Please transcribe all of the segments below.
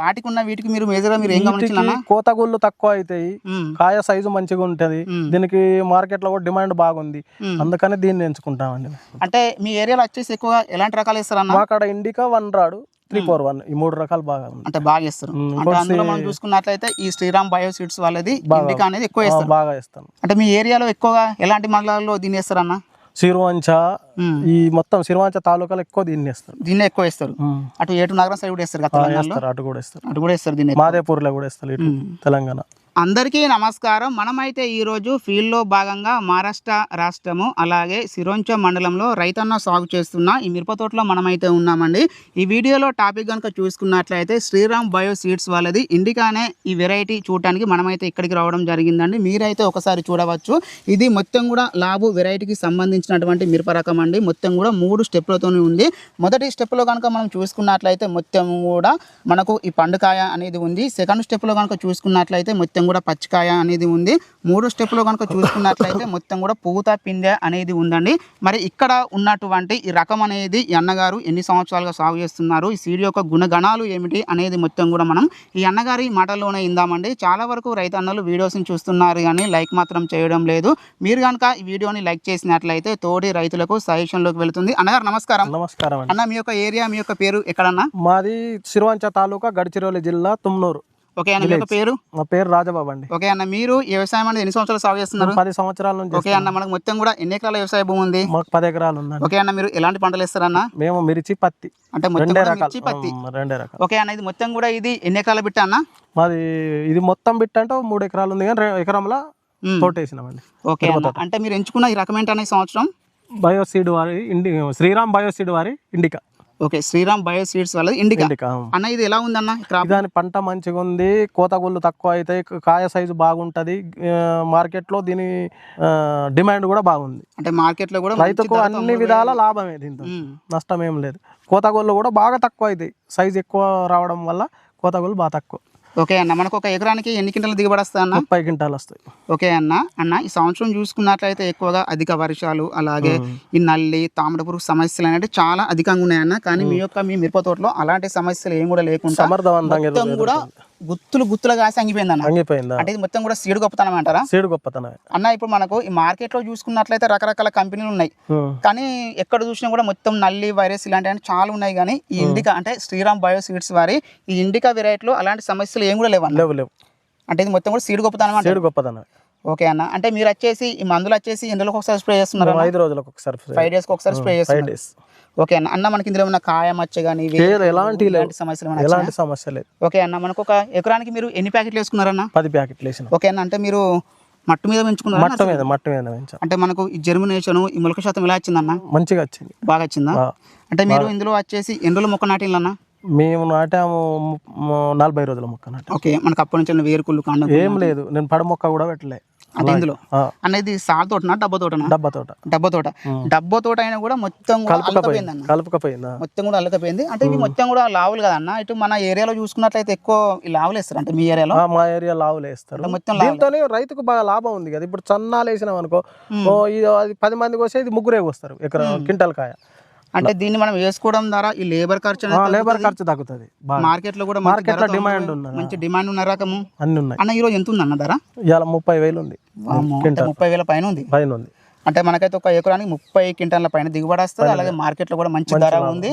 వాటికి ఉన్న వీటికి మీరు మేజర్ మీరు ఏం గమనించిన కోత గుళ్ళు తక్కువ అవుతాయి. కాయ సైజు మంచిగా ఉంటది. దీనికి మార్కెట్లో కూడా డిమాండ్ బాగుంది. అందుకని దీన్ని ఎంచుకుంటామండి అంటే మీ ఏరియాలో వచ్చేసి ఎక్కువగా ఎలాంటి రకాలు ఇస్తారన్న మా కాడ ఇండికా వన్ రాడు త్రీ ఫోర్ వన్ ఈ మూడు రకాలు బాగా అంటే బాగా ఇస్తారు. అంటే అందులో మనం చూసుకున్నట్లయితే ఈ శ్రీరామ్ బయో సీడ్స్ వాళ్ళది ఇండికా అనేది ఎక్కువ ఆ, వేస్తారు. బాగా ఇస్తాను అంటే మీ ఏరియాలో ఎక్కువగా ఎలాంటి మండలాల్లో దీన్ని వేస్తారన్న? సిరువంచ. ఈ మొత్తం సిరువంచ తాలూకాలో ఎక్కువ దీన్ని ఇస్తారు దీన్నే ఎక్కువ వేస్తారు. అటు ఏటు నగరం సైడ్ కూడా వేస్తారు వేస్తారు అటు కూడా ఇస్తారు అటు కూడా వేస్తారు దీన్ని. మాదేపూర్లో కూడా ఇస్తారు ఇటు. తెలంగాణ అందరికీ నమస్కారం. మనమైతే ఈరోజు ఫీల్డ్లో భాగంగా మహారాష్ట్ర రాష్ట్రము అలాగే సిరోంచో మండలంలో రైతన్న సాగు చేస్తున్న ఈ మిరప తోటలో మనమైతే ఉన్నామండి. ఈ వీడియోలో టాపిక్ కనుక చూసుకున్నట్లయితే శ్రీరామ్ బయో సీడ్స్ వాళ్ళది. ఇండికానే ఈ వెరైటీ చూడటానికి మనమైతే ఇక్కడికి రావడం జరిగిందండి. మీరైతే ఒకసారి చూడవచ్చు. ఇది మొత్తం కూడా లాబు వెరైటీకి సంబంధించినటువంటి మిరప రకం అండి. మొత్తం కూడా మూడు స్టెప్లతోనే ఉంది. మొదటి స్టెప్లో కనుక మనం చూసుకున్నట్లయితే మొత్తం కూడా మనకు ఈ పండుకాయ అనేది ఉంది. సెకండ్ స్టెప్లో కనుక చూసుకున్నట్లయితే మొత్తం కూడా పచ్చికాయ అనేది ఉంది. మూడో స్టెప్లో కనుక చూసుకున్నట్లయితే మొత్తం కూడా పూత పిందె అనేది ఉందండి. మరి ఇక్కడ ఉన్నటువంటి ఈ రకం అనేది ఈ అన్నగారు ఎన్ని సంవత్సరాలుగా సాగు చేస్తున్నారు? ఈ సీడ్ యొక్క గుణగణాలు ఏమిటి అనేది మొత్తం కూడా మనం ఈ అన్నగారి మాటల్లోనే ఇందామండి. చాలా వరకు రైతన్నలు వీడియోస్ని చూస్తున్నారు కానీ లైక్ మాత్రం చేయడం లేదు. మీరు కనుక ఈ వీడియోని లైక్ చేసినట్లయితే తోటి రైతులకు సజెషన్లోకి వెళుతుంది. అన్నగారు నమస్కారం. నమస్కారం అన్న మీ యొక్క ఏరియా మీ యొక్క పేరు ఎక్కడన్నా? మాది సిరువంచ తాలూకా గడిచిరోలి జిల్లా తుమ్నూరు. ఓకే అన్న మీ పేరు? మా పేరు రాజబాబు అండి. ఓకే అన్న మీరు వ్యవసాయం అనేది ఎన్ని సంవత్సరాలు సాగు చేస్తున్నారు? పది సంవత్సరాల నుంచి ఓకే అన్న మనకు మొత్తం కూడా ఎన్ని ఎకరాల వ్యవసాయ భూమి ఉంది? మాకు పది ఎకరాలు ఉందండి. ఓకే అన్న మీరు ఎలాంటి పంటలు వేస్తారన్న మేము మిర్చి పత్తి. అంటే మొత్తం మిర్చి పత్తి. రెండే రకాలు. ఓకే అన్న ఇది మొత్తం కూడా ఇది ఎన్ని ఎకరాల బిట్ట అన్న? మాది ఇది మొత్తం బిట్ అంటే మూడు ఎకరాలు ఉంది కానీ ఎకరంలో. తోటేసినామండి ఓకే అంటే మీరు ఎంచుకున్న ఈ రకమేంటి అనే సంవత్సరం? బయోసీడ్ వారి ఇండి శ్రీరామ్ బయోసీడ్ వారి Indica. Okay Shriram bio seeds వాళ్ళది ఇండికా. అన్న ఇది ఎలా ఉందన్న దాని పంట మంచిగా ఉంది కోత గుళ్ళు తక్కువ అవుతాయి కాయ సైజు బాగుంటది ఆ, మార్కెట్లో దీని డిమాండ్ కూడా బాగుంది. అంటే మార్కెట్లో కూడా రైతుకు అన్ని విధాల లాభమే దీంతో. నష్టం ఏం లేదు. కోతగోళ్ళు కూడా బాగా తక్కువ అవుతాయి సైజు ఎక్కువ రావడం వల్ల కోతగోళ్ళు బాగా తక్కువ. ఓకే అన్న మనకు ఒక ఎకరానికి ఎన్ని క్వింటలు దిగుబడి వస్తాయి అన్న? ముప్పై క్వింటాలు వస్తాయి. ఓకే అన్న అన్న ఈ సంవత్సరం చూసుకున్నట్లయితే ఎక్కువగా అధిక వర్షాలు అలాగే ఈ నల్లి తామర పురుగు సమస్యలు అనేవి చాలా అధికంగా ఉన్నాయన్న కానీ మీ యొక్క మీ మిరప తోటలో అలాంటి సమస్యలు ఏం కూడా లేకుండా సమర్థవంతంగా కూడా గుత్తులు గుత్తులు కాసి అంగిపోయింది అన్న. అంగిపోయిందా? అంటే ఇది మొత్తం కూడా సీడు గొప్పతనం అంటారా? సీడు గొప్పతనమే. అన్న ఇప్పుడు మనకు ఈ మార్కెట్లో చూసుకున్నట్లయితే రకరకాల కంపెనీలు ఉన్నాయి. కానీ ఎక్కడ చూసినా కూడా మొత్తం నల్లి వైరస్ ఇలాంటివి చాలా ఉన్నాయి. కానీ ఈ ఇండికా అంటే శ్రీరామ్ బయో సీడ్స్ వారి ఈ ఇండికా వెరైటీలో అలాంటి సమస్యలు ఏం కూడా లేవన్న. లేవు లేవు. అంటే ఇది మొత్తం కూడా సీడ్ గొప్పతనం సీడు గొప్పతనమే. ఓకే అన్న. అంటే మీరు వచ్చేసి ఈ మందులు వచ్చేసి ఎందులో ఒకసారి స్ప్రే చేస్తున్నారు? ఐదు రోజులకు ఒకసారి ఫైవ్ డేస్ ఒకసారి స్ప్రే చేస్తున్నారు. ఓకే అన్న అన్న మనకి ఇందులో ఏమైనా కాయ మచ్చ కానీ ఎలాంటి సమస్యలు ఎలాంటి సమస్య లేదు. ఓకే అన్న మనకు ఒక ఎకరానికి మీరు ఎన్ని ప్యాకెట్లు వేసుకున్నారన్న? పది ప్యాకెట్లు వేసిన. ఓకే అన్న అంటే మీరు మట్టు మీద పెంచుకున్నారా మట్ట మీద మట్ట మీద అంటే మనకు ఈ జర్మినేషన్ ఈ మొలక శాతం ఎలా వచ్చిందన్న మంచిగా వచ్చింది. బాగా వచ్చిందా. అంటే మీరు ఇందులో వచ్చేసి ఎన్ని రోజులు మొక్క నాటిల్లన్న మేము నాటాము నలభై రోజుల మొక్క నాటాము. ఓకే మనకు అప్పటి నుంచి వేరుకుళ్ళు కాండం ఏం లేదు నేను పడ మొక్క కూడా పెట్టలే. అంటే ఇందులో అనేది సాల్ తోటనా డబ్బా తోటనా? డబ్బా తోట. డబ్బా తోట. డబ్బా తోట అయినా కూడా మొత్తం అల్లకపోయింది అన్న కలుపుకపోయిందా? మొత్తం కూడా అల్లకపోయింది అంటే ఇవి మొత్తం కూడా లావులు కదన్న ఇటు మన ఏరియాలో చూసుకున్నట్లయితే ఎక్కువ లావులు వేస్తారు అంటే మీ ఏరియాలో? మా ఏరియా లావులు వేస్తారు. మొత్తం దీంతో రైతుకు బాగా లాభం ఉంది కదా. ఇప్పుడు చన్నాలు వేసినాం అనుకో ఇది పది మందికి వస్తే ఇది ముగ్గురే వస్తారు ఇక్కడ క్వింటల్ కాయ. అంటే దీన్ని మనం వేసుకోవడం ద్వారా ఈ లేబర్ ఖర్చు లేబర్ ఖర్చు తగ్గుతుంది. మార్కెట్లో కూడా మంచి మార్కెట్లో ధరతో డిమాండ్. ఉన్నది? మంచి డిమాండ్ ఉన్న రకము. అన్ని ఉన్నాయి. అన్న ఈ రోజు ఎంత ఉంది అన్న ధర? ఇవాళ ముప్పై వేలు ఉంది. ముప్పై వేల పైన ఉంది? పైన ఉంది. అంటే మనకైతే ఒక ఎకరానికి ముప్పై క్వింటాల పైన దిగుబడి వస్తుంది అలాగే మార్కెట్లో కూడా మంచి ధర ఉంది.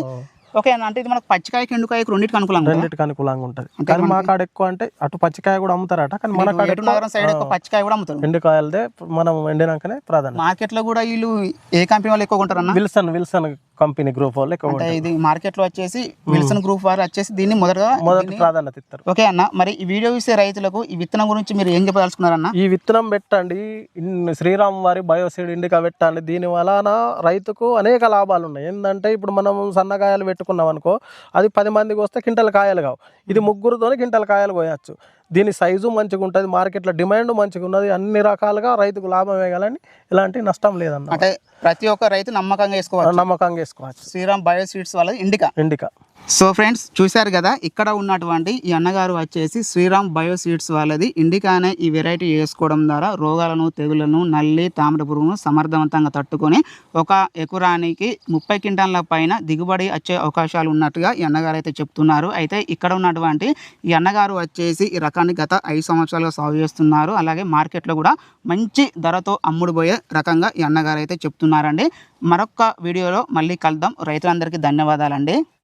ఓకే అన్న అంటే ఇది మనకు పచ్చికాయకి ఎండుకాయకి రెండింటికి అనుకూలంగా ఉందా? రెండింటికి అనుకూలంగా ఉంటుంది. కానీ మా కాడ ఎక్కువ అంటే అటు పచ్చికాయ కూడా అమ్ముతారట కానీ మన కాడ నగరం సైడ్ ఎక్కువ పచ్చికాయ కూడా అమ్ముతారు. ఎండుకాయలదే మనం ఎండినాకనే ప్రాధాన్యత. మార్కెట్లో కూడా వీళ్ళు ఏ కంపెనీ వాళ్ళు ఎక్కువ కొంటారన్న? విల్సన్ విల్సన్ కంపెనీ గ్రూప్ వాళ్ళు ఎక్కువ ఇది మార్కెట్లో వచ్చేసి విల్సన్ గ్రూప్ వారు వచ్చేసి దీన్ని మొదటగా మొదటి ప్రాధాన్యత ఇస్తారు. ఓకే అన్న మరి ఈ వీడియో చూసే రైతులకు ఈ విత్తనం గురించి మీరు ఏం చెప్పదలుచుకున్నారన్న? ఈ విత్తనం పెట్టండి శ్రీరామ్ వారి బయోసీడ్ ఇండికా పెట్టండి. దీని వలన రైతుకు అనేక లాభాలు ఉన్నాయి. ఏంటంటే ఇప్పుడు మనం సన్నకాయలు పెట్టుకున్నాం అనుకో అది పది మందికి వస్తే క్వింటల్ కాయలు కావు. ఇది ముగ్గురుతోనే క్వింటల్ కాయలు కోయచ్చు దీని సైజు మంచిగా ఉంటుంది మార్కెట్లో డిమాండ్ మంచిగా ఉన్నది అన్ని రకాలుగా రైతుకు లాభమే కానీ ఎలాంటి నష్టం లేదన్న అంటే ప్రతి ఒక్క రైతు నమ్మకంగా వేసుకోవచ్చు. నమ్మకంగా వేసుకోవచ్చు. శ్రీరామ్ బయో సీడ్స్ వాళ్ళది ఇండికా. ఇండికా. సో ఫ్రెండ్స్ చూశారు కదా ఇక్కడ ఉన్నటువంటి ఈ అన్నగారు వచ్చేసి శ్రీరామ్ బయో సీడ్స్ వాళ్ళది. ఇండికానే ఈ వెరైటీ వేసుకోవడం ద్వారా రోగాలను తెగులను నల్లి తామర పురుగును సమర్థవంతంగా తట్టుకొని ఒక ఎకరానికి ముప్పై క్వింటాల పైన దిగుబడి వచ్చే అవకాశాలు ఉన్నట్టుగా ఈ అన్నగారు అయితే చెప్తున్నారు. అయితే ఇక్కడ ఉన్నటువంటి ఈ అన్నగారు వచ్చేసి ఈ రకాన్ని గత ఐదు సంవత్సరాలుగా సాగు చేస్తున్నారు. అలాగే మార్కెట్లో కూడా మంచి ధరతో అమ్ముడుపోయే రకంగా ఈ అన్నగారు అయితే చెప్తున్నారండి. మరొక వీడియోలో మళ్ళీ కలుద్దాం. రైతులందరికీ ధన్యవాదాలండి.